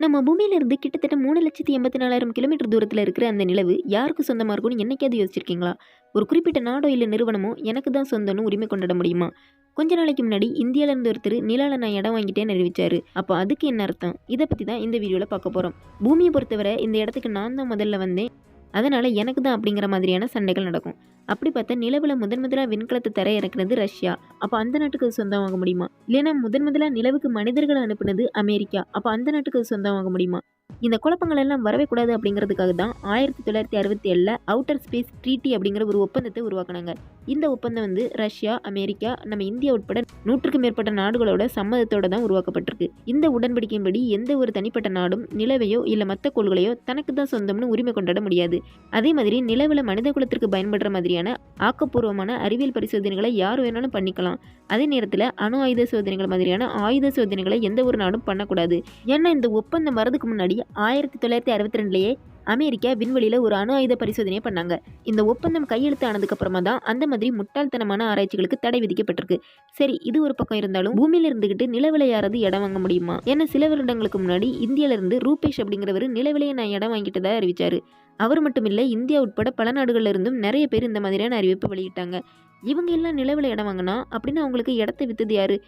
நம்ம பூமியிலிருந்து கிட்டத்தட்ட மூணு லட்சத்தி எண்பத்தி நாலாயிரம் கிலோமீட்டர் தூரத்தில் இருக்கிற அந்த நிலவு யாருக்கு சொந்தமாக இருக்கும்னு என்னைக்காவது யோசிச்சிருக்கீங்களா? ஒரு குறிப்பிட்ட நாடோ இல்லை நிறுவனமோ எனக்கு தான் சொந்தம்னு உரிமை கொண்டாட முடியுமா? கொஞ்ச நாளைக்கு முன்னாடி இந்தியாவிலேருந்து ஒருத்தர் நிலாவில் நான் இடம் வாங்கிட்டேன்னு அறிவிச்சாரு. அப்போ அதுக்கு என்ன அர்த்தம்? இதை பற்றி தான் இந்த வீடியோவில் பார்க்க போகிறோம் பூமியை பொறுத்தவரை இந்த இடத்துக்கு நான் தான் முதல்ல வந்தேன். அதனால் எனக்கு தான் அப்படிங்கிற மாதிரியான சண்டைகள் நடக்கும். அப்படி பார்த்தா நிலவில் முதன் முதலாக விண்கலத்தை தர இறக்குனது ரஷ்யா. அப்போ அந்த நாட்டுக்கு அது வாங்க முடியுமா? இல்லைன்னா முதன் முதலாக நிலவுக்கு மனிதர்களை அனுப்புனது அமெரிக்கா. அப்போ அந்த நாட்டுக்கு அது சொந்தமாக முடியுமா? இந்த குழப்பங்கள் எல்லாம் வரவே கூடாது அப்படிங்கிறதுக்காக தான் ஆயிரத்தி தொள்ளாயிரத்தி அறுபத்தி ஏழில் அவுட்டர் ஸ்பேஸ் ட்ரீட்டி அப்படிங்கிற ஒரு ஒப்பந்தத்தை உருவாக்குனாங்க. இந்த ஒப்பந்தம் வந்து ரஷ்யா அமெரிக்கா நம்ம இந்தியா உட்பட நூற்றுக்கும் மேற்பட்ட நாடுகளோட சம்மதத்தோட தான் உருவாக்கப்பட்டிருக்கு. இந்த உடன்படிக்கையின்படி எந்த ஒரு தனிப்பட்ட நாடும் நிலவையோ இல்லை மற்ற கோள்களையோ தனக்கு தான் சொந்தம்னு உரிமை கொண்டாட முடியாது. அதே மாதிரி நிலவில் மனித குலத்திற்கு பயன்படுற மாதிரியான ஆக்கப்பூர்வமான அறிவியல் பரிசோதனைகளை யார் வேணாலும் பண்ணிக்கலாம். அதே நேரத்தில் அணு ஆயுத சோதனைகள் மாதிரியான ஆயுத சோதனைகளை எந்த ஒரு நாடும் பண்ணக்கூடாது. ஏன்னா இந்த ஒப்பந்தம் வரதுக்கு முன்னாடி ஆயிரத்தி தொள்ளாயிரத்தி அறுபத்தி ரெண்டுலேயே அமெரிக்கா விண்வெளியில் ஒரு அணு ஆயுத பரிசோதனையை பண்ணாங்க. இந்த ஒப்பந்தம் கையெழுத்து ஆனதுக்கப்புறமா தான் அந்த மாதிரி முட்டாள்தனமான ஆராய்ச்சிகளுக்கு தடை விதிக்கப்பட்டிருக்கு. சரி இது ஒரு பக்கம் இருந்தாலும் பூமியில் இருந்துகிட்டு நிலவிலையாரது யாராவது இடம் வாங்க முடியுமா? ஏன்னா சில வருடங்களுக்கு முன்னாடி இந்தியாவிலிருந்து ரூபேஷ் அப்படிங்கிறவர் நிலவிலையை நான் இடம் வாங்கிட்டதாக அறிவிச்சார். அவர் மட்டும் இல்லை இந்தியா உட்பட பல நாடுகளில் இருந்தும் நிறைய பேர் இந்த மாதிரியான அறிவிப்பை வெளியிட்டாங்க. இவங்க எல்லாம் நிலவில இடம் வாங்கினா அப்படின்னு அவங்களுக்கு இடத்த வித்தது யாரு?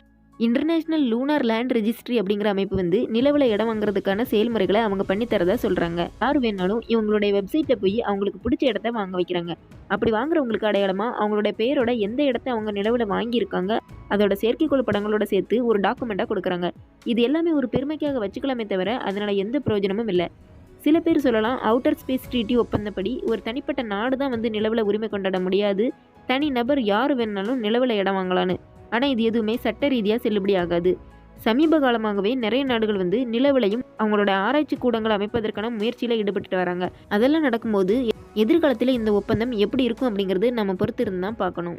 இன்டர்நேஷ்னல் லூனார் லேண்ட் ரெஜிஸ்ட்ரி அப்படிங்கிற அமைப்பு வந்து நிலவில் இடம் வாங்குறதுக்கான செயல்முறைகளை அவங்க பண்ணித்தரதா சொல்கிறாங்க யார் வேணாலும் இவங்களுடைய வெப்சைட்டில் போய் அவங்களுக்கு பிடிச்ச இடத்த வாங்க வைக்கிறாங்க. அப்படி வாங்குறவங்களுக்கு அடையாளமாக அவங்களுடைய பெயரோட எந்த இடத்த அவங்க நிலவில் வாங்கியிருக்காங்க அதோட செயற்கைக்கோள் படங்களோட சேர்த்து ஒரு டாக்குமெண்ட்டாக கொடுக்குறாங்க. இது எல்லாமே ஒரு பெருமைக்காக வச்சுக்கலாமே தவிர அதனால் எந்த பிரயோஜனமும் இல்லை. சில பேர் சொல்லலாம் அவுட்டர் ஸ்பேஸ் ட்ரீட்டி ஒப்பந்தப்படி ஒரு தனிப்பட்ட நாடு தான் வந்து நிலவில் உரிமை கொண்டாட முடியாது. தனி நபர் யார் வேணாலும் நிலவில் இடம் வாங்கலான்னு ஆனால் இது எதுவுமே சட்ட ரீதியாக செல்லுபடியாகாது சமீப காலமாகவே நிறைய நாடுகள் வந்து நிலவிலையும் அவங்களோட ஆராய்ச்சி கூடங்கள் அமைப்பதற்கான முயற்சியில் ஈடுபட்டு வராங்க. அதெல்லாம் நடக்கும்போது எதிர்காலத்தில் இந்த ஒப்பந்தம் எப்படி இருக்கும் அப்படிங்கிறது நம்ம பொறுத்து இருந்து தான் பார்க்கணும்.